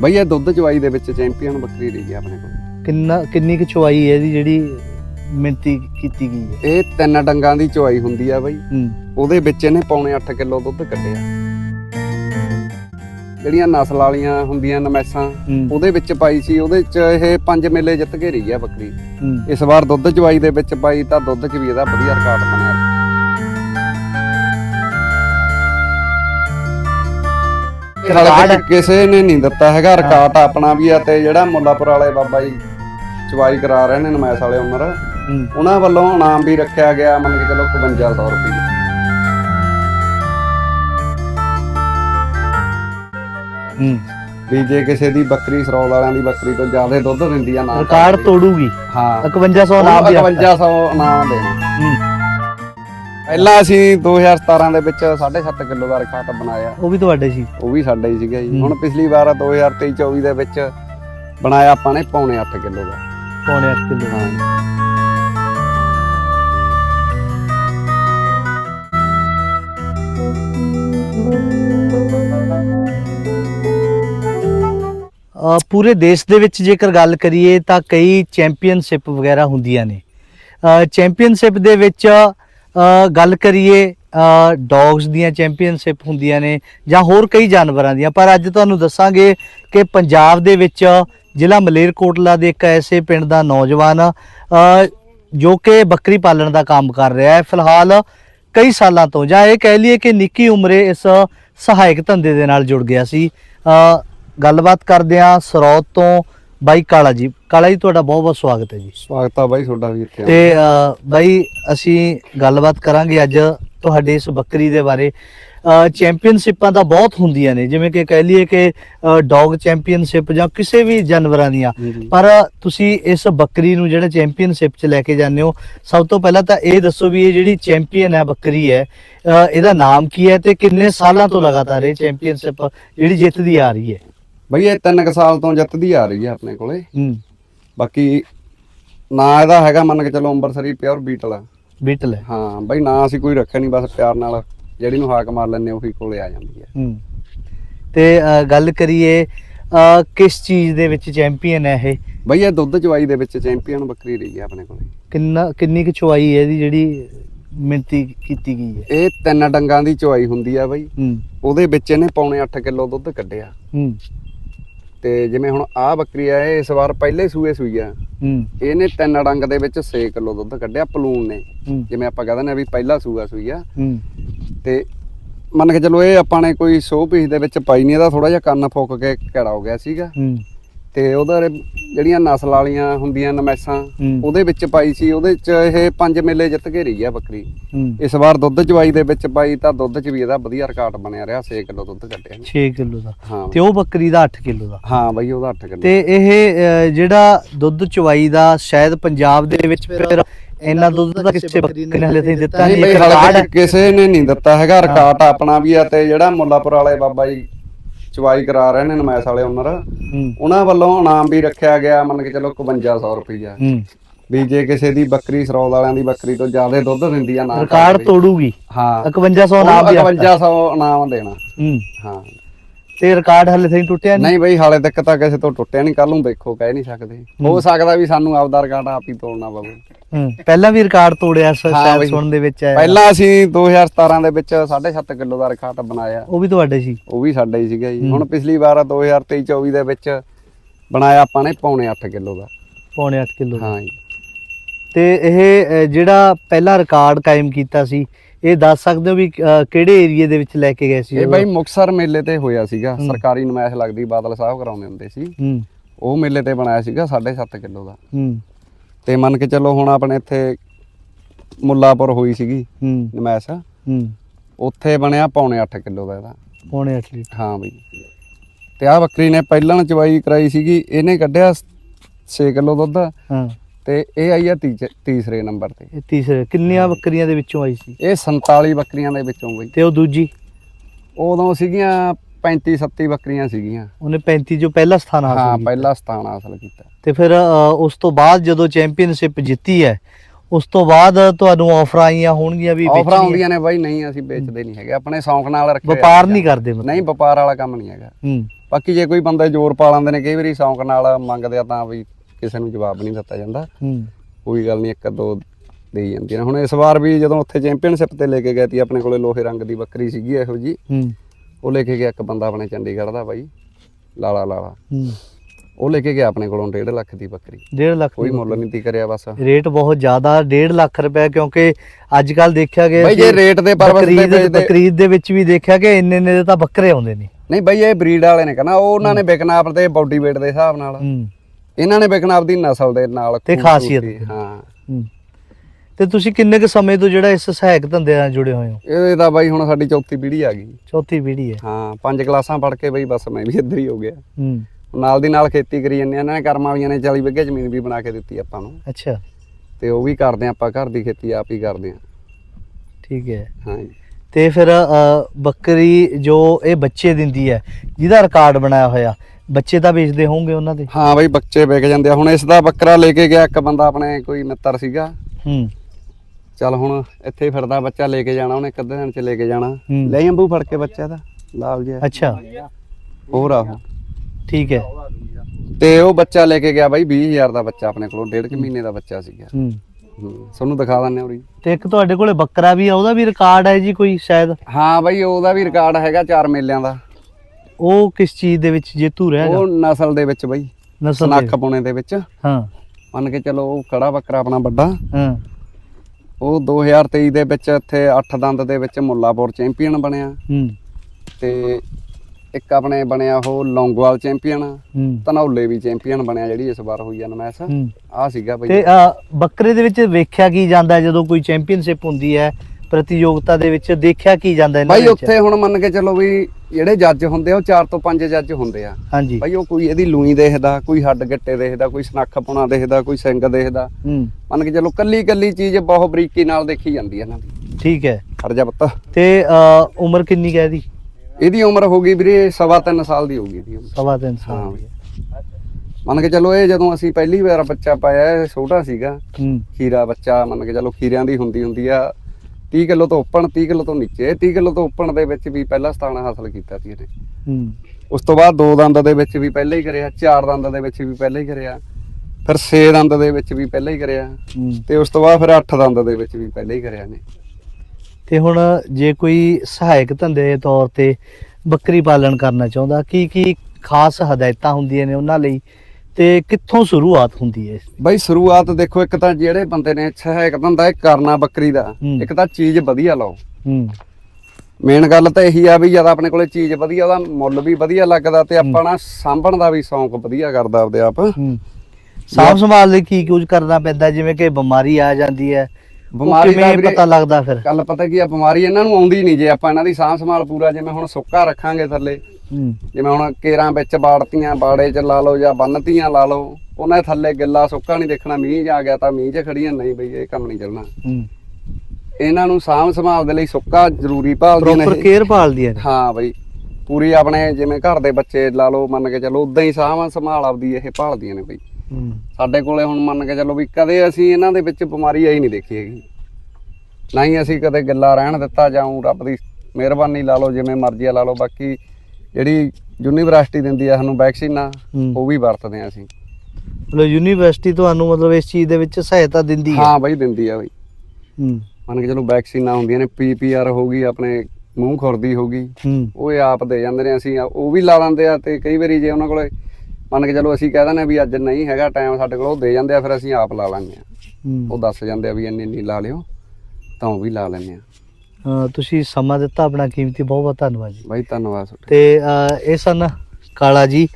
ਬਈ ਇਹ ਦੁੱਧ ਚਵਾਈ ਦੇ ਵਿੱਚ ਚੈਂਪੀਅਨ ਬੱਕਰੀ ਰਹੀ ਹੈ ਆਪਣੇ ਕੋਲ। ਕਿੰਨਾ ਕਿੰਨੀ ਕੁ ਚੁਆਈ ਹੈ ਇਹਦੀ ਜਿਹੜੀ ਮਿੰਤੀ ਕੀਤੀ ਗਈ ਹੈ? ਇਹ ਤਿੰਨ ਡੰਗਾਂ ਦੀ ਚਵਾਈ ਹੁੰਦੀ ਆ ਬਈ। ਹੂੰ। ਉਹਦੇ ਵਿੱਚ ਇਹਨੇ ਪੌਣੇ 8 ਕਿਲੋ ਦੁੱਧ ਕੱਢਿਆ। ਜਿਹੜੀਆਂ ਨਸਲ ਵਾਲੀਆਂ ਹੁੰਦੀਆਂ ਨਮੈਸਾਂ ਹੂੰ। ਉਹਦੇ ਵਿੱਚ ਪਾਈ ਸੀ। ਉਹਦੇ ਚ ਇਹ ਪੰਜ ਮੇਲੇ ਜਿੱਤ ਕੇ ਰਹੀ ਆ ਬੱਕਰੀ। ਹੂੰ। ਇਸ ਵਾਰ ਦੁੱਧ ਚਵਾਈ ਦੇ ਵਿੱਚ ਪਾਈ ਤਾਂ ਦੁੱਧ ਚ ਵੀ ਇਹਦਾ ਵਧੀਆ ਰਿਕਾਰਡ ਬਣਿਆ। ਹਾਲੇ ਤੱਕ ਕਿਸੇ ਨੇ ਨਹੀਂ ਦਿੱਤਾ ਹੈਗਾ ਰਿਕਾਰਡ ਆਪਣਾ ਵੀ ਆ ਤੇ ਜਿਹੜਾ ਮੁੱਲਾਪੁਰ ਵਾਲੇ ਬਾਬਾ ਜੀ ਚਵਾਈ ਕਰਾ ਰਹੇ ਨੇ ਨਮੈਸ ਵਾਲੇ ਉਮਰ ਉਹਨਾਂ ਵੱਲੋਂ ਇਨਾਮ ਵੀ ਰੱਖਿਆ ਗਿਆ ਮੰਨ ਕੇ ਚਲੋ 5500 ਰੁਪਏ। ਹੂੰ। ਵੀ ਜੇ ਕਿਸੇ ਦੀ ਬੱਕਰੀ ਸਰੌਲ ਵਾਲਿਆਂ ਦੀ ਬੱਕਰੀ ਤੋਂ ਜ਼ਿਆਦਾ ਦੁੱਧ ਦਿੰਦੀ ਆ ਨਾ ਰਿਕਾਰਡ ਤੋੜੂਗੀ? ਹਾਂ। 5100 ਨਾਮ ਵੀ 5500 ਇਨਾਮ ਦੇਣਾ ਹੂੰ। ਪਹਿਲਾਂ ਅਸੀਂ 2017 ਦੇ ਵਿੱਚ 7.5 ਕਿਲੋ ਦਾ ਰਿਕਾਰਡ ਬਣਾਇਆ। ਉਹ ਵੀ ਤੁਹਾਡੇ ਸੀ? ਉਹ ਵੀ ਸਾਡਾ ਹੀ ਸੀਗਾ ਜੀ। ਹੁਣ ਪਿਛਲੀ ਵਾਰ 2023 24 ਦੇ ਵਿੱਚ ਬਣਾਇਆ ਆਪਾਂ ਨੇ ਪੌਣੇ 8 ਕਿਲੋ ਦਾ। ਪੌਣੇ 8 ਕਿਲੋ। ਅ, ਪੂਰੇ ਦੇਸ਼ ਦੇ ਵਿੱਚ ਜੇਕਰ ਗੱਲ ਕਰੀਏ ਤਾਂ ਕਈ ਚੈਂਪੀਅਨਸ਼ਿਪ ਵਗੈਰਾ ਹੁੰਦੀਆਂ ਨੇ। ਚੈਂਪੀਅਨਸ਼ਿਪ ਦੇ ਵਿੱਚ ਗੱਲ ਕਰੀਏ ਡੌਗਸ ਦੀਆਂ ਚੈਂਪੀਅਨਸ਼ਿਪ ਹੁੰਦੀਆਂ ਨੇ ਜਾਂ ਹੋਰ ਕਈ ਜਾਨਵਰਾਂ ਦੀਆਂ, ਪਰ ਅੱਜ ਤੁਹਾਨੂੰ ਦੱਸਾਂਗੇ ਕਿ ਪੰਜਾਬ ਦੇ ਵਿੱਚ ਜ਼ਿਲ੍ਹਾ ਮਲੇਰਕੋਟਲਾ ਦੇ ਇੱਕ ਐਸੇ ਪਿੰਡ ਦਾ ਨੌਜਵਾਨ ਜੋ ਕਿ ਬੱਕਰੀ ਪਾਲਣ ਦਾ ਕੰਮ ਕਰ ਰਿਹਾ ਹੈ, ਫਿਲਹਾਲ ਕਈ ਸਾਲਾਂ ਤੋਂ, ਜਾਂ ਇਹ ਕਹਿ ਲਈਏ ਕਿ ਨਿੱਕੀ ਉਮਰੇ ਇਸ ਸਹਾਇਕ ਧੰਦੇ ਦੇ ਨਾਲ ਜੁੜ ਗਿਆ ਸੀ। ਗੱਲਬਾਤ ਕਰਦੇ ਆ ਸਰੌਤ ਤੋਂ ਬਾਈ ਕਾਲਾ ਜੀ ਕਾਲਾ ਜੀ ਤੁਹਾਡਾ ਬਹੁਤ ਬਹੁਤ ਸਵਾਗਤ ਹੈ ਜੀ। ਸਵਾਗਤ ਆ ਬਾਈ ਤੁਹਾਡਾ ਵੀ ਇੱਥੇ ਤੇ ਅ, ਬਾਈ ਅਸੀਂ ਗੱਲਬਾਤ ਕਰਾਂਗੇ ਅੱਜ ਤੁਹਾਡੇ ਇਸ ਬੱਕਰੀ ਦੇ ਬਾਰੇ। ਅ, ਚੈਂਪੀਅਨਸ਼ਿਪਾਂ ਤਾਂ ਬਹੁਤ ਹੁੰਦੀਆਂ ਨੇ ਜਿਵੇਂ ਕਿ ਕਹਿ ਲਈਏ ਕਿ ਡੌਗ ਚੈਂਪੀਅਨਸ਼ਿਪ ਜਾਂ ਕਿਸੇ ਵੀ ਜਾਨਵਰਾਂ ਦੀਆਂ। ਪਰ ਤੁਸੀਂ ਇਸ ਬੱਕਰੀ ਨੂੰ ਜਿਹੜਾ ਚੈਂਪੀਅਨਸ਼ਿਪ 'ਚ ਲੈ ਕੇ ਜਾਂਦੇ ਹੋ ਸਭ ਤੋਂ ਪਹਿਲਾਂ ਤਾਂ ਇਹ ਦੱਸੋ ਵੀ ਇਹ ਜਿਹੜੀ ਚੈਂਪੀਅਨ ਹੈ ਬੱਕਰੀ ਹੈ ਅ, ਇਹਦਾ ਨਾਮ ਕੀ ਹੈ ਤੇ ਕਿੰਨੇ ਸਾਲਾਂ ਤੋਂ ਲਗਾਤਾਰ ਇਹ ਚੈਂਪੀਅਨਸ਼ਿਪ ਜਿਹੜੀ ਜਿੱਤਦੀ ਆ ਰਹੀ ਹੈ? ਬਈ ਇਹ 3 ਸਾਲ ਤੋਂ ਜਿੱਤਦੀ ਆ ਰਹੀ ਹੈ ਆਪਣੇ ਕੋਲੇ। ਹੂੰ। ਬਾਕੀ ਨਾਂ ਇਹਦਾ ਹੈਗਾ ਮੰਨ ਕੇ ਚਲੋ ਅੰਬਰਸਰੀ ਪਿਓਰ ਬੀਟਲ। ਬੀਟਲ ਹੈ। ਹਾਂ ਬਈ ਨਾਂ ਅਸੀਂ ਕੋਈ ਰੱਖਿਆ ਨਹੀਂ ਬਸ ਪਿਆਰ ਨਾਲ ਜਿਹੜੀ ਨੂੰ ਹਾਕ ਮਾਰ ਲੈਂਦੇ ਉਹੀ ਕੋਲੇ ਆ ਜਾਂਦੀ ਹੈ ਹੂੰ। ਤੇ ਅ, ਗੱਲ ਕਰੀਏ ਅ, ਕਿਸ ਚੀਜ਼ ਦੇ ਵਿੱਚ ਚੈਂਪੀਅਨ ਹੈ ਇਹ? ਬਈ ਇਹ ਦੁੱਧ ਚਵਾਈ ਦੇ ਵਿੱਚ ਚੈਂਪੀਅਨ ਬੱਕਰੀ ਰਹੀ ਹੈ ਆਪਣੇ ਕੋਲੇ। ਕਿੰਨਾ ਕਿੰਨੀ ਕੁ ਚੁਆਈ ਹੈ ਇਹਦੀ ਜਿਹੜੀ ਮਿੰਤੀ ਕੀਤੀ ਗਈ ਹੈ? ਇਹ ਤਿੰਨ ਡੰਗਾਂ ਦੀ ਚਵਾਈ ਹੁੰਦੀ ਆ ਬਈ। ਹੂੰ। ਉਹਦੇ ਵਿੱਚ ਇਹਨੇ ਪੌਣੇ 8 ਕਿਲੋ ਦੁੱਧ ਕੱਢਿਆ। ਹੂੰ। ਤੇ ਜਿਵੇਂ ਹੁਣ ਆਹ ਬੱਕਰੀ ਆ ਇਹ ਇਸ ਵਾਰ ਪਹਿਲੇ ਸੂਏ ਸੂਈ ਆ। ਹੂੰ। ਇਹਨੇ ਤਿੰਨ ਡੰਗ ਦੇ ਵਿੱਚ 6 ਕਿਲੋ ਦੁੱਧ ਕੱਢਿਆ ਪਲੂਨ ਨੇ। ਹੂੰ। ਜਿਵੇਂ ਆਪਾਂ ਕਹਿੰਦੇ ਨੇ ਵੀ ਪਹਿਲਾ ਸੂਆ ਸੂਈ ਆ। ਹੂੰ। ਤੇ ਮੰਨ ਕੇ ਚਲੋ ਇਹ ਆਪਾਂ ਨੇ ਕੋਈ ਸ਼ੋਅ ਪੀਸ ਦੇ ਵਿੱਚ ਪਾਈ ਨਹੀਂ ਇਹਦਾ ਥੋੜਾ ਜਿਹਾ ਕੰਨ ਫੁੱਕ ਕੇ ਕਿਹੜਾ ਹੋ ਗਿਆ ਸੀਗਾ। ਹੂੰ। ਤੇ ਉਹਦਾ ਜਿਹੜੀਆਂ ਨਸਲ ਵਾਲੀਆਂ ਹੁੰਦੀਆਂ ਨਮੈਸਾਂ ਹੂੰ। ਉਹਦੇ ਵਿੱਚ ਪਾਈ ਸੀ ਉਹਦੇ ਚ ਇਹ ਪੰਜ ਮੇਲੇ ਜਿੱਤ ਕੇ ਰਹੀ ਆ ਬੱਕਰੀ। ਹੂੰ। ਇਸ ਵਾਰ ਦੁੱਧ ਚਵਾਈ ਦੇ ਵਿੱਚ ਪਾਈ ਤਾਂ ਦੁੱਧ ਚ ਵੀ ਇਹਦਾ ਵਧੀਆ ਰਿਕਾਰਡ ਬਣਿਆ ਰਿਹਾ 6 ਕਿਲੋ ਦੁੱਧ ਕੱਢਿਆ। ਇਹਨੇ। 6 ਕਿਲੋ ਦਾ। ਹਾਂ। ਤੇ ਉਹ ਬੱਕਰੀ ਦਾ 8 ਕਿਲੋ ਦਾ। ਹਾਂ ਬਈ ਉਹਦਾ 8 ਕਿਲੋ। ਤੇ ਇਹ ਜਿਹੜਾ ਦੁੱਧ ਚੁਆਈ ਦਾ ਸ਼ਾਇਦ ਪੰਜਾਬ ਦੇ ਵਿੱਚ ਫਿਰ ਇੰਨਾ ਦੁੱਧ ਤਾਂ ਕਿਸੇ ਬੱਕਰੀ ਨੇ ਹਲੇ ਤਾਈਂ ਦਿੱਤਾ ਨਹੀਂ ਨਹੀਂ। ਬਈ ਇੱਕ ਹਾਲੇ ਰਿਕਾਰਡ ਤੱਕ ਕਿਸੇ ਨੇ ਨਹੀਂ ਦਿੱਤਾ ਹੈਗਾ ਰਿਕਾਰਡ ਆਪਣਾ ਵੀ ਆ ਤੇ ਜਿਹੜਾ ਮੁੱਲਾਪੁਰ ਵਾਲੇ ਬਾਬਾ ਜੀ ਚਵਾਈ ਕਰਾ ਰਹੇ ਨੇ ਨਮੈਸ ਵਾਲੇ ਹੂੰ। ਉਹਨਾਂ ਵੱਲੋਂ ਇਨਾਮ ਵੀ ਰੱਖਿਆ ਗਿਆ ਮੰਨ ਕੇ ਚਲੋ 5500 ਰੁਪਈਆ। ਵੀ ਜੇ ਕਿਸੇ ਦੀ ਬੱਕਰੀ ਸਰੌਲ ਵਾਲਿਆਂ ਦੀ ਬੱਕਰੀ ਤੋਂ ਜ਼ਿਆਦਾ ਦੁੱਧ ਦਿੰਦੀ ਆ ਨਾ ਰਿਕਾਰਡ ਤੋੜੂਗੀ। ਹਾਂ। 5100 ਨਾਮ ਵੀ 5500 ਇਨਾਮ ਦੇਣਾ। ਹੂੰ। ਤੇ ਰਿਕਾਰਡ ਹਲੇ ਤਾਈਂ ਟੁੱਟਿਆ ਨਹੀਂ? ਨਹੀਂ ਬਈ ਹਾਲੇ ਤੱਕ ਤਾਂ ਕਿਸੇ ਤੋਂ ਟੁੱਟਿਆ ਨਹੀਂ। ਕੱਲ ਨੂੰ ਦੇਖੋ ਕਹਿ ਨਹੀਂ ਸਕਦੇ। ਹੋ ਸਕਦਾ ਵੀ ਸਾਨੂੰ ਆਪਦਾ ਰਿਕਾਰਡ ਆਪ ਹੀ ਤੋੜਨਾ ਪਵੇ। ਹੂੰ। ਪਹਿਲਾਂ ਵੀ ਰਿਕਾਰਡ ਤੋੜਿਆ ਹਾਂ ਬਈ। ਦੇ ਵਿੱਚ ਆਇਆ। ਪਹਿਲਾਂ ਅਸੀਂ 2017 ਦੇ ਵਿੱਚ 7.5 ਕਿਲੋ ਦਾ ਰਿਕਾਰਡ ਬਣਾਇਆ। ਉਹ ਵੀ ਤੁਹਾਡੇ ਸੀ? ਉਹ ਵੀ ਸਾਡਾ ਹੀ ਸੀਗਾ ਜੀ। ਹੁਣ ਪਿਛਲੀ ਵਾਰ 2023 24 ਦੇ ਵਿੱਚ ਬਣਾਇਆ ਆਪਾਂ ਨੇ ਪੌਣੇ 8 ਕਿਲੋ ਦਾ। ਪੌਣੇ 8 ਕਿਲੋ ਹਾਂ ਜੀ। ਤੇ ਇਹ ਅ, ਜਿਹੜਾ ਪਹਿਲਾ ਰਿਕਾਰਡ ਕਾਇਮ ਕੀਤਾ ਸੀ ਇਹ ਦੱਸ ਸਕਦੇ ਹੋ ਵੀ ਅ, ਕਿਹੜੇ ਏਰੀਏ ਦੇ ਵਿੱਚ ਲੈ ਕੇ ਗਏ ਸੀ ਇਹ? ਬਾਈ ਮੁਕਸਰ ਮੇਲੇ ਤੇ ਹੋਇਆ ਸੀਗਾ। ਸਰਕਾਰੀ ਨਮਾਇਸ਼ ਲੱਗਦੀ ਬਾਦਲ ਸਾਹਿਬ ਕਰਾਉਂਦੇ ਹੁੰਦੇ ਸੀ। ਹੂੰ। ਉਹ ਮੇਲੇ ਤੇ ਬਣਾਇਆ ਸੀਗਾ 7.5 ਕਿਲੋ ਦਾ। ਹੂੰ। ਤੇ ਮੰਨ ਕੇ ਚੱਲੋ ਹੁਣ ਆਪਣੇ ਇੱਥੇ ਮੁੱਲਾਪੁਰ ਹੋਈ ਸੀਗੀ ਹੂੰ। ਨਮਾਇਸ਼ ਹੂੰ। ਉੱਥੇ ਬਣਿਆ ਪੌਣੇ 8 ਕਿਲੋ ਦਾ ਇਹਦਾ। ਪੌਣੇ 8 ਲੀਟਰ। ਹਾਂ ਬਈ। ਤੇ ਆ ਬੱਕਰੀ ਨੇ ਪਹਿਲਾਂ ਚਵਾਈ ਕਰਾਈ ਸੀਗੀ ਇਹਨੇ ਕੱਢਿਆ 6 ਕਿਲੋ ਦੁੱਧ। ਹਾਂ। ਤੇ ਇਹ ਆਈ ਆ ਤੀਜ- ਤੀਸਰੇ ਨੰਬਰ ਤੇ। ਇਹ ਤੀਸਰੇ ਕਿੰਨੀਆਂ ਬੱਕਰੀਆਂ ਦੇ ਵਿੱਚੋਂ ਆਈ ਸੀ? ਇਹ 47 ਬੱਕਰੀਆਂ ਦੇ ਵਿੱਚੋਂ ਬਈ। ਤੇ ਉਹ ਦੂਜੀ? ਉਦੋਂ ਸੀਗੀਆਂ 35 37 ਬੱਕਰੀਆਂ ਸੀਗੀਆਂ। ਉਹਨੇ 35 ਜੋ ਪਹਿਲਾ ਸਥਾਨ ਹਾਸਲ ਹਾਂ ਕੀਤਾ। ਪਹਿਲਾ ਸਥਾਨ ਹਾਸਲ ਕੀਤਾ। ਤੇ ਫਿਰ ਅ, ਉਸ ਤੋਂ ਬਾਅਦ ਜਦੋਂ ਚੈਂਪੀਅਨਸ਼ਿਪ ਜਿੱਤੀ ਹੈ ਉਸ ਤੋਂ ਬਾਅਦ ਤੁਹਾਨੂੰ ਆਫਰਾਂ ਆਈਆਂ ਹੋਣਗੀਆਂ ਵੀ ਆਫਰਾਂ। ਆਉਂਦੀਆਂ ਨੇ ਬਾਈ ਨਹੀਂ ਅਸੀਂ ਵੇਚਦੇ ਨਹੀਂ ਹੈਗੇ। ਆਪਣੇ ਸ਼ੌਂਕ ਨਾਲ ਰੱਖੇ ਵਪਾਰ ਨਹੀਂ ਕਰਦੇ ਮਤਲਬ। ਨਹੀਂ ਵਪਾਰ ਵਾਲਾ ਕੰਮ ਨਹੀਂ ਹੈਗਾ। ਹੂੰ। ਬਾਕੀ ਜੇ ਕੋਈ ਬੰਦੇ ਜ਼ੋਰ ਪਾ ਲੈਂਦੇ ਨੇ ਕਈ ਵਾਰੀ ਸ਼ੌਂਕ ਨਾਲ ਮੰਗਦੇ ਆ ਤਾਂ ਵੀ ਕਿਸੇ ਨੂੰ ਜਵਾਬ ਨਹੀਂ ਦਿੱਤਾ ਜਾਂਦਾ। ਹੂੰ। ਕੋਈ ਗੱਲ ਨਹੀਂ ਇੱਕ ਦੋ ਦੇਈ ਜਾਂਦੀ ਨੇ। ਹੁਣ ਇਸ ਵਾਰ ਵੀ ਜਦੋਂ ਉੱਥੇ ਚੈਂਪੀਅਨਸ਼ਿਪ ਤੇ ਲੈ ਕੇ ਗਏ ਤੀ ਆਪਣੇ ਕੋਲੇ ਲੋਹੇ ਰੰਗ ਦੀ ਬੱਕਰੀ ਸੀਗੀ ਇਹੋ ਜੀ ਹੂੰ। ਉਹ ਲੈ ਕੇ ਗਿਆ ਇੱਕ ਬੰਦਾ ਆਪਣੇ ਚੰਡੀਗੜ੍ਹ ਦਾ ਬਾਈ ਲਾਲਾ ਲਾਲਾ। ਹੂੰ। ਉਹ ਲੈ ਕੇ ਗਿਆ ਆਪਣੇ ਕੋਲੋਂ 1.5 ਲੱਖ ਦੀ ਬੱਕਰੀ। 1.5 ਲੱਖ ਕੋਈ ਮੁੱਲ ਨਹੀਂ ਤੀ ਕਰਿਆ ਬਸ। ਰੇਟ ਬਹੁਤ ਜ਼ਿਆਦਾ 1.5 ਲੱਖ ਰੁਪਏ ਕਿਉਂਕਿ ਅੱਜ ਕੱਲ ਦੇਖਿਆ ਗਿਆ ਬਾਈ ਜੇ ਰੇਟ ਦੇ ਪਰਪਸ ਤੇ ਵੇਚਦੇ ਬਕਰੀਦ ਦੇ ਵਿੱਚ ਵੀ ਦੇਖਿਆ ਕਿ ਇੰਨੇ ਦੇ ਤਾਂ ਬੱਕਰੇ ਆਉਂਦੇ ਨੇ। ਨਹੀਂ ਬਾਈ ਇਹ ਬਰੀਡ ਵਾਲੇ ਨੇ ਕਹਿੰਦਾ ਉਹ ਉਹਨਾਂ ਨੇ ਵਿਕਣਾ ਆਪਦੇ ਬਾਡੀ weight ਦੇ ਹਿਸਾਬ ਨਾਲ। ਇਹਨਾਂ ਨੇ ਵਿਕਣਾ ਆਪਦੀ ਨਸਲ ਦੇ ਨਾਲ ਤੇ ਖਾਸੀਅਤ ਹੂੰ। ਤੇ ਤੁਸੀਂ ਕਿੰਨੇ ਕੁ ਸਮੇਂ ਤੋਂ ਜਿਹੜਾ ਇਸ ਸਹਾਇਕ ਧੰਦੇ ਨਾਲ ਜੁੜੇ ਹੋਏ ਹੋ? ਇਹ ਤਾਂ ਬਾਈ ਹੁਣ ਸਾਡੀ ਚੌਥੀ ਪੀੜ੍ਹੀ ਆ ਗਈ। ਚੌਥੀ ਪੀੜ੍ਹੀ ਹੈ। ਹਾਂ ਪੰਜ ਕਲਾਸਾਂ ਪੜ੍ਹ ਕੇ ਬਈ ਬਸ ਮੈਂ ਵੀ ਇੱਧਰ ਹੀ ਹੋ ਗਿਆ। ਹੂੰ। ਨਾਲ ਦੀ ਨਾਲ ਖੇਤੀ ਕਰੀ ਜਾਂਦੇ ਆ ਇਹਨਾਂ ਨੇ ਕਰਮਾਂ ਵਾਲੀਆਂ ਨੇ 40 ਵਿਗੇ ਜ਼ਮੀਨ ਵੀ ਬਣਾ ਕੇ ਦਿੱਤੀ ਆਪਾਂ ਨੂੰ। ਅੱਛਾ। ਤੇ ਉਹ ਵੀ ਕਰਦੇ ਆ ਆਪਾਂ ਘਰ ਦੀ ਖੇਤੀ ਆਪ ਹੀ ਕਰਦੇ ਆ। ਠੀਕ ਹੈ। ਹਾਂ ਜੀ। ਤੇ ਫਿਰ ਅ, ਬੱਕਰੀ ਜੋ ਇਹ ਬੱਚੇ ਦਿੰਦੀ ਹੈ ਜਿਹਦਾ ਰਿਕਾਰਡ ਬਣਾਇਆ ਹੋਇਆ ਬੱਚੇ ਤਾਂ ਵੇਚਦੇ ਹੋਣਗੇ ਉਹਨਾਂ ਦੇ? ਹਾਂ ਬਈ ਬੱਚੇ ਵਿਕ ਜਾਂਦੇ ਆ। ਹੁਣ ਇਸ ਦਾ ਬੱਕਰਾ ਲੈ ਕੇ ਗਿਆ ਇੱਕ ਬੰਦਾ ਆਪਣੇ ਕੋਈ ਮਿੱਤਰ ਸੀਗਾ। ਹੂੰ। ਚੱਲ ਹੁਣ ਇੱਥੇ ਹੀ ਫਿਰਦਾ ਬੱਚਾ ਲੈ ਕੇ ਜਾਣਾ ਉਹਨੇ ਇੱਕ ਅੱਧੇ ਦਿਨ ਚ ਲੈ ਕੇ ਜਾਣਾ। ਹੂੰ। ਲੈ ਅੰਬੂ ਫੜ ਕੇ ਬੱਚਾ ਦਾ ਲਾਲ ਜਿਹਾ। ਅੱਛਾ। ਹੋਰ ਆਹੋ। ਠੀਕ ਹੈ। ਤੇ ਉਹ ਬੱਚਾ ਲੈ ਕੇ ਗਿਆ ਬਾਈ 20000 ਦਾ ਬੱਚਾ ਆਪਣੇ ਕੋਲੋਂ ਡੇਢ ਕੁ ਮਹੀਨੇ ਦਾ ਬੱਚਾ ਸੀਗਾ। ਹੂੰ। ਹੂੰ ਤੁਹਾਨੂੰ ਦਿਖਾ ਦਿੰਨੇ ਉਰੀ। ਤੇ ਇੱਕ ਤੁਹਾਡੇ ਕੋਲੇ ਬੱਕਰਾ ਵੀ ਆ ਉਹਦਾ ਵੀ ਰਿਕਾਰਡ ਹੈ ਜੀ ਕੋਈ ਸ਼ਾਇਦ? ਹਾਂ ਬਾਈ ਉਹਦਾ ਵੀ ਰਿਕਾਰਡ ਹੈਗਾ ਚਾਰ ਮੇਲਿਆਂ ਦਾ। ਉਹ ਕਿਸ ਚੀਜ਼ ਦੇ ਵਿੱਚ ਜੇਤੂ ਰਿਹਾ ਉਹ ਨਸਲ ਦੇ ਵਿੱਚ ਬਾਈ। ਨਸਲ ਦੇ। ਸਨੱਖ ਪੁਣੇ ਦੇ ਵਿੱਚ। ਹਾਂ। ਮੰਨ ਕੇ ਚਲੋ ਉਹ ਖੜਾ ਬੱਕਰਾ ਆਪਣਾ ਵੱਡਾ। ਹਾਂ। ਉਹ 2023 ਦੇ ਵਿੱਚ ਇੱਥੇ 8 ਦੰਦ ਦੇ ਵਿੱਚ ਮੁੱਲਾਪੁਰ ਚੈਂਪੀਅਨ ਬਣਿਆ। ਹੂੰ। ਤੇ ਇੱਕ ਆਪਣੇ ਬਣਿਆ ਉਹ ਲੌਂਗੋਵਾਲ ਚੈਂਪੀਅਨ ਹੂੰ। ਧਨੌਲੇ ਵੀ ਚੈਂਪੀਅਨ ਬਣਿਆ ਜਿਹੜੀ ਇਸ ਵਾਰ ਹੋਈ ਆ ਨਮੈਸ ਹੂੰ। ਆ ਸੀਗਾ ਬਈ। ਤੇ ਅ, ਬੱਕਰੇ ਦੇ ਵਿੱਚ ਵੇਖਿਆ ਕੀ ਜਾਂਦਾ ਹੈ ਜਦੋਂ ਕੋਈ ਚੈਂਪੀਅਨਸ਼ਿਪ ਹੁੰਦੀ ਹੈ ਪ੍ਰਤੀਯੋਗਤਾ ਦੇ ਵਿੱਚ ਦੇਖਿਆ ਕੀ ਜਾਂਦਾ ਇਹਨਾਂ ਬਾਈ ਦੇ ਵਿੱਚ? ਉੱਥੇ ਹੁਣ ਮੰਨ ਕੇ ਚੱਲੋ ਵੀ ਜਿਹੜੇ ਜੱਜ ਹੁੰਦੇ ਆ ਉਹ 4 ਤੋਂ 5 ਜੱਜ ਹੁੰਦੇ ਆ। ਹਾਂਜੀ। ਬਾਈ ਉਹ ਕੋਈ ਇਹਦੀ ਲੂਈ ਦੇਖਦਾ ਕੋਈ ਹੱਡ ਗੱਟੇ ਦੇਖਦਾ ਕੋਈ ਸਨੱਖ ਪੁਣਾ ਦੇਖਦਾ ਕੋਈ ਸਿੰਘ ਦੇਖਦਾ। ਹੂੰ। ਮੰਨ ਕੇ ਚੱਲੋ ਕੱਲੀ ਕੱਲੀ ਚੀਜ਼ ਬਹੁਤ ਬਰੀਕੀ ਨਾਲ ਦੇਖੀ ਜਾਂਦੀ ਹੈ ਇਹਨਾਂ ਦੀ। ਠੀਕ ਹੈ। ਹਟ ਜਾ ਪੁੱਤ। ਤੇ ਅ, ਉਮਰ ਕਿੰਨੀ ਕੁ ਹੈ ਇਹਦੀ? ਇਹਦੀ ਉਮਰ ਹੋ ਗਈ ਵੀਰੇ ਸਵਾ ਤਿੰਨ ਸਾਲ ਦੀ ਹੋ ਗਈ ਇਹਦੀ ਉਮਰ। ਸਵਾ ਤਿੰਨ ਸਾਲ ਹਾਂ। ਦੀ ਹੈ। ਮੰਨ ਕੇ ਚੱਲੋ ਇਹ ਜਦੋਂ ਅਸੀਂ ਪਹਿਲੀ ਵਾਰ ਬੱਚਾ ਪਾਇਆ ਇਹ ਛੋਟਾ ਸੀਗਾ। ਹੂੰ। ਖੀਰਾ ਬੱਚਾ ਮੰਨ ਕੇ ਚੱਲੋ ਖੀਰਿਆਂ ਦੀ ਹੁੰਦੀ ਹੁੰਦੀ ਆ 30 ਕਿਲੋ ਤੋਂ ਉੱਪਰ 30 ਕਿਲੋ ਤੋਂ ਨੀਚੇ 30 ਕਿਲੋ ਤੋਂ ਉੱਪਰ ਦੇ ਵਿੱਚ ਵੀ ਪਹਿਲਾ ਸਥਾਨ ਹਾਸਲ ਕੀਤਾ ਸੀ ਇਹਨੇ। ਹੂੰ। ਉਸ ਤੋਂ ਬਾਅਦ ਦੋ ਦੰਦ ਦੇ ਵਿੱਚ ਵੀ ਪਹਿਲਾਂ ਹੀ ਕਰਿਆ ਚਾਰ ਦੰਦ ਦੇ ਵਿੱਚ ਵੀ ਪਹਿਲਾਂ ਹੀ ਕਰਿਆ ਫਿਰ ਛੇ ਦੰਦ ਦੇ ਵਿੱਚ ਵੀ ਪਹਿਲਾਂ ਹੀ ਕਰਿਆ ਤੇ ਉਸ ਤੋਂ ਬਾਅਦ ਫਿਰ ਅੱਠ ਦੰਦ ਦੇ ਵਿੱਚ ਵੀ ਪਹਿਲਾਂ ਹੀ ਕਰਿਆ ਨੇ ਤੇ ਹੁਣ ਜੇ ਕੋਈ ਸਹਾਇਕ ਧੰਦੇ ਦੇ ਤੌਰ ਤੇ ਬੱਕਰੀ ਪਾਲਣ ਕਰਨਾ ਚਾਹੁੰਦਾ ਕੀ ਕੀ ਖਾਸ ਹਦਾਇਤਾਂ ਹੁੰਦੀਆਂ ਨੇ ਉਹਨਾਂ ਲਈ? ਤੇ ਕਿੱਥੋਂ ਸ਼ੁਰੂਆਤ ਹੁੰਦੀ ਹੈ ਬਾਈ ਸ਼ੁਰੂਆਤ ਦੇਖੋ ਇੱਕ ਤਾਂ ਜਿਹੜੇ ਬੰਦੇ ਨੇ ਸਹਾਇਕ ਧੰਦਾ ਇਹ ਕਰਨਾ ਬੱਕਰੀ ਦਾ। ਇੱਕ ਤਾਂ ਚੀਜ਼ ਵਧੀਆ ਲਾਓ। ਹੂੰ। ਮੇਨ ਗੱਲ ਤਾਂ ਇਹੀ ਆ ਵੀ ਜਦ ਆਪਣੇ ਕੋਲੇ ਚੀਜ਼ ਵਧੀਆ ਉਹਦਾ ਮੁੱਲ ਵੀ ਵਧੀਆ ਲੱਗਦਾ ਤੇ ਆਪਾਂ ਨਾ ਸਾਂਭਣ ਦਾ ਵੀ ਸ਼ੌਂਕ ਵਧੀਆ ਕਰਦਾ ਆਪਦੇ ਆਪ। ਸਾਫ਼ ਸੰਭਾਲ ਲਈ ਕੀ ਕੁਝ ਕਰਨਾ ਪੈਂਦਾ ਜਿਵੇਂ ਕਿ ਬਿਮਾਰੀ ਆ ਜਾਂਦੀ ਹੈ ਬਿਮਾਰੀ ਦਾ ਪਤਾ ਲੱਗਦਾ ਫਿਰ? ਗੱਲ ਪਤਾ ਕੀ ਆ ਬਿਮਾਰੀ ਇਹਨਾਂ ਨੂੰ ਆਉਂਦੀ ਨਹੀਂ ਜੇ ਆਪਾਂ ਇਹਨਾਂ ਦੀ ਸਾਂਭ ਸੰਭਾਲ ਪੂਰਾ ਜਿਵੇਂ ਹੁਣ ਸੁੱਕਾ ਰੱਖਾਂਗੇ ਥੱਲੇ ਜਿਵੇਂ ਹੁਣ ਕੇਰਾਂ ਵਿੱਚ ਬਾੜਤੀਆਂ ਬਾੜੇ 'ਚ ਲਾ ਲਓ ਜਾਂ ਬੰਨਤੀਆਂ ਲਾ ਲਓ ਉਹਨਾਂ ਦੇ ਥੱਲੇ ਗਿੱਲਾ ਸੁੱਕਾ ਨਹੀਂ ਦੇਖਣਾ ਮੀਂਹ ਆ ਗਿਆ ਤਾਂ ਮੀਂਹ 'ਚ ਖੜੀਆਂ ਨਹੀਂ ਬਈ ਇਹ ਕੰਮ ਨਹੀਂ ਚੱਲਣਾ। ਇਹਨਾਂ ਨੂੰ ਸਾਂਭ ਸੰਭਾਲ ਦੇ ਲਈ ਸੁੱਕਾ ਜ਼ਰੂਰੀ ਭਾਲਦੀਆਂ ਪ੍ਰੋਪਰ ਨੇ ਇਹ। ਕੇਅਰ ਭਾਲਦੀਆਂ ਨੇ ਹਾਂ ਬਈ ਪੂਰੀ ਆਪਣੇ ਜਿਵੇਂ ਘਰ ਦੇ ਬੱਚੇ ਲਾ ਲਓ ਮੰਨ ਕੇ ਚੱਲੋ ਉਦਾਂ ਹੀ ਸਾਂਭ ਸੰਭਾਲ ਆਪਦੀ ਇਹ ਭਾਲਦੀਆਂ ਨੇ ਬਈ। ਸਾਡੇ ਕੋਲੇ ਹੁਣ ਮੰਨ ਕੇ ਚੱਲੋ ਵੀ ਕਦੇ ਅਸੀਂ ਇਹਨਾਂ ਦੇ ਵਿੱਚ ਬਿਮਾਰੀ ਆਈ ਨਹੀਂ ਦੇਖੀ ਹੈਗੀ। ਨਾ ਹੀ ਅਸੀਂ ਕਦੇ ਗੱਲਾਂ ਰਹਿਣ ਦਿੱਤਾ ਜਾਂ ਰੱਬ ਦੀ ਮਿਹਰਬਾਨੀ ਲਾ ਲਓ ਜਿਵੇਂ ਮਰਜ਼ੀ ਆ ਲਾ ਲਓ ਬਾਕੀ ਜਿਹੜੀ ਯੂਨੀਵਰਸਿਟੀ ਦਿੰਦੀ ਆ ਸਾਨੂੰ ਵੈਕਸੀਨਾਂ ਹੂੰ। ਉਹ ਵੀ ਵਰਤਦੇ ਆ ਅਸੀਂ। ਮਤਲਬ ਯੂਨੀਵਰਸਿਟੀ ਤੁਹਾਨੂੰ ਮਤਲਬ ਇਸ ਚੀਜ਼ ਦੇ ਵਿੱਚ ਸਹਾਇਤਾ ਦਿੰਦੀ ਹੈ? ਹਾਂ ਬਈ ਦਿੰਦੀ ਆ ਬਈ। ਹੂੰ। ਮੰਨ ਕੇ ਚਲੋ ਵੈਕਸੀਨਾਂ ਹੁੰਦੀਆਂ ਨੇ ਪੀਪੀਆਰ ਹੋ ਗਈ ਆਪਣੇ ਮੂੰਹ ਖੁਰਦੀ ਹੋ ਗਈ। ਹੂੰ। ਉਹ ਇਹ ਆਪ ਦੇ ਜਾਂਦੇ ਨੇ ਅਸੀਂ ਉਹ ਵੀ ਲਾ ਲੈਂਦੇ ਆ ਤੇ ਕਈ ਵਾਰੀ ਜੇ ਉਹਨਾਂ ਕੋਲੇ ਮੰਨ ਕੇ ਚਲੋ ਅਸੀਂ ਕਹਿ ਦਿੰਦੇ ਆ ਵੀ ਅੱਜ ਨਹੀਂ ਹੈਗਾ ਟਾਈਮ ਸਾਡੇ ਕੋਲ ਉਹ ਦੇ ਜਾਂਦੇ ਆ ਫਿਰ ਅਸੀਂ ਆਪ ਲਾ ਲੈਂਦੇ ਆ। ਹੂੰ। ਉਹ ਦੱਸ ਜਾਂਦੇ ਆ ਵੀ ਇੰਨੀ ਇੰਨੀ ਲਾ ਲਿਓ ਤਾਂ ਉਹ ਵੀ ਲਾ ਲੈਂਦੇ ਆ। ਤੁਸੀਂ ਸਮਾਂ ਦਿੱਤਾ ਆਪਣਾ ਕੀਮਤੀ ਬਹੁਤ ਬਹੁਤ ਧੰਨਵਾਦ ਜੀ। ਬਾਈ ਧੰਨਵਾਦ ਤੁਹਾਡਾ। ਤੇ ਇਹ ਸਨ ਕਾਲਾ ਜੀ।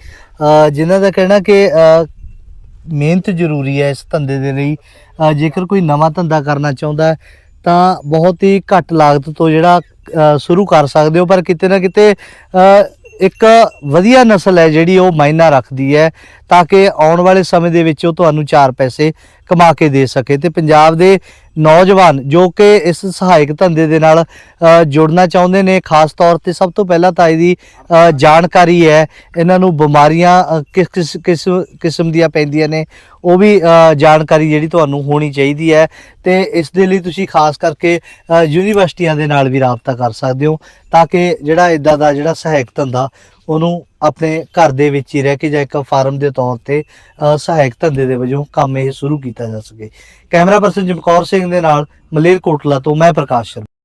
ਜਿਨ੍ਹਾਂ ਦਾ ਕਹਿਣਾ ਕਿ ਮਿਹਨਤ ਜ਼ਰੂਰੀ ਹੈ ਇਸ ਧੰਦੇ ਦੇ ਲਈ। ਜੇਕਰ ਕੋਈ ਨਵਾਂ ਧੰਦਾ ਕਰਨਾ ਚਾਹੁੰਦਾ ਤਾਂ ਬਹੁਤ ਹੀ ਘੱਟ ਲਾਗਤ ਤੋਂ ਜਿਹੜਾ ਸ਼ੁਰੂ ਕਰ ਸਕਦੇ ਹੋ। ਪਰ ਕਿਤੇ ਨਾ ਕਿਤੇ ਇੱਕ ਵਧੀਆ ਨਸਲ ਹੈ ਜਿਹੜੀ ਉਹ ਮਾਇਨਾ ਰੱਖਦੀ ਹੈ ਤਾਂ ਕਿ ਆਉਣ ਵਾਲੇ ਸਮੇਂ ਦੇ ਵਿੱਚ ਉਹ ਤੁਹਾਨੂੰ ਚਾਰ ਪੈਸੇ ਕਮਾ ਕੇ ਦੇ ਸਕੇ। ਤੇ ਪੰਜਾਬ ਦੇ ਨੌਜਵਾਨ ਜੋ ਕਿ ਇਸ ਸਹਾਇਕ ਧੰਦੇ ਦੇ ਨਾਲ ਜੁੜਨਾ ਚਾਹੁੰਦੇ ਨੇ। ਖਾਸ ਤੌਰ ਤੇ ਸਭ ਤੋਂ ਪਹਿਲਾਂ ਤਾਂ ਇਹਦੀ ਜਾਣਕਾਰੀ ਹੈ। ਇਹਨਾਂ ਨੂੰ ਬਿਮਾਰੀਆਂ ਕਿਸ ਕਿਸ ਕਿਸਮ ਦੀਆਂ ਪੈਂਦੀਆਂ ਨੇ, ਉਹ ਵੀ ਜਾਣਕਾਰੀ ਜਿਹੜੀ ਤੁਹਾਨੂੰ ਹੋਣੀ ਚਾਹੀਦੀ ਹੈ। ਤੇ ਇਸ ਦੇ ਲਈ ਤੁਸੀਂ ਖਾਸ ਕਰਕੇ ਯੂਨੀਵਰਸਿਟੀਆਂ ਦੇ ਨਾਲ ਵੀ ਰਾਬਤਾ ਕਰ ਸਕਦੇ ਹੋ, ਤਾਂ ਕਿ ਜਿਹੜਾ ਇਦਾਂ ਦਾ ਜਿਹੜਾ ਸਹਾਇਕ ਧੰਦਾ ਉਹਨੂੰ ਆਪਣੇ ਘਰ ਦੇ ਵਿੱਚ ਹੀ ਰਹਿ ਕੇ ਜਾਂ ਇੱਕ ਫਾਰਮ ਦੇ ਤੌਰ ਤੇ ਸਹਾਇਕ ਧੰਦੇ ਦੇ ਵਜੋਂ ਕੰਮ ਇਹ ਸ਼ੁਰੂ ਕੀਤਾ ਜਾ ਸਕੇ। ਕੈਮਰਾ ਪਰਸਨ ਜਮਕੌਰ ਸਿੰਘ ਦੇ ਨਾਲ ਮਲੇਰਕੋਟਲਾ ਤੋਂ ਮੈਂ ਪ੍ਰਕਾਸ਼ ਸ਼ਰਮਾ।